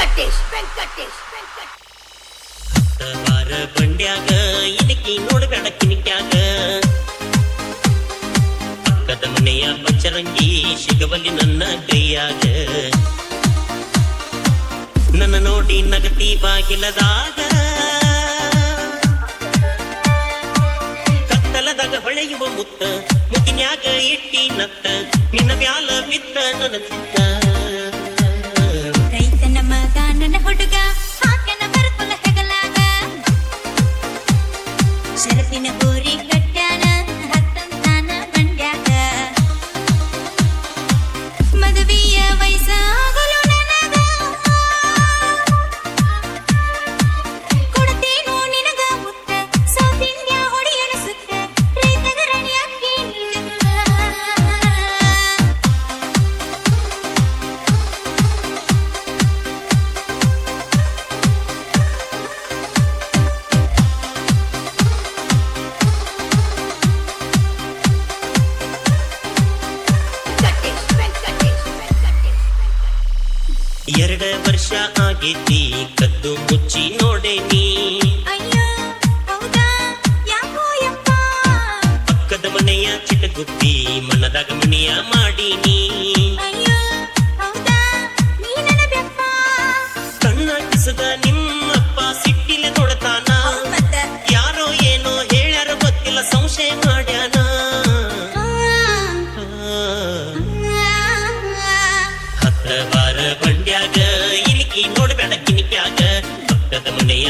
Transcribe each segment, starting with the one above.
ವೆಂಕಟೇಶ್ ವೆಂಕಟೇಶ್ ವೆಂಕಟೇಶ್. ಬಂಡ್ಯಾಗ ಇದಕ್ಕೆ ನೋಡಬೇಡ ಕಿನಿಕ್ಯಾಗ ಪಕ್ಕದ ಮನೆಯ ಪಚ್ಚರಂಗಿ ಸಿಗಬಲ್ಲಿ ನನ್ನ ಕೈಯಾಗ. ನನ್ನ ನೋಡಿ ನಗತಿ ಬಾಗಿಲದಾಗ. ಕತ್ತಲದಾಗ ಹೊಳೆಯುವ ಮುತ್ತ ಮುತ್ತಿನ್ಯಾಗ ಎಟ್ಟಿ ನತ್ತ. ನಿನ್ನ ವ್ಯಾಲ ಬಿತ್ತ ನನ್ನ ಚಿತ್ತ. ಎರಡ ವರ್ಷ ಆಗಿದ್ದಿ ಕದ್ದು ಮುಚ್ಚಿ ನೋಡೇನಿ ಪಕ್ಕದ ಮನೆಯ ಚಿಟಗುತ್ತಿ ಮನದಾಗ ಮನೆಯ ಮಾಡೀನಿ ಕಣ್ಣ ಕಿಸದ ನಿಮ್ಮ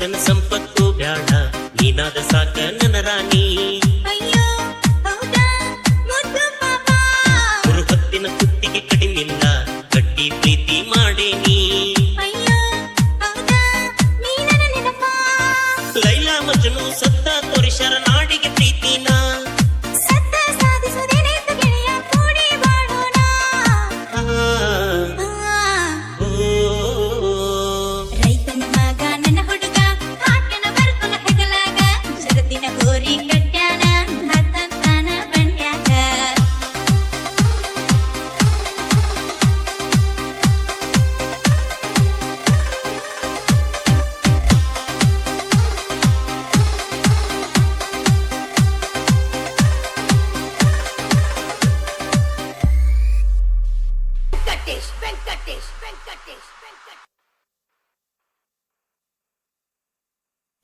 and some Venkatesh, Venkatesh, Venkatesh.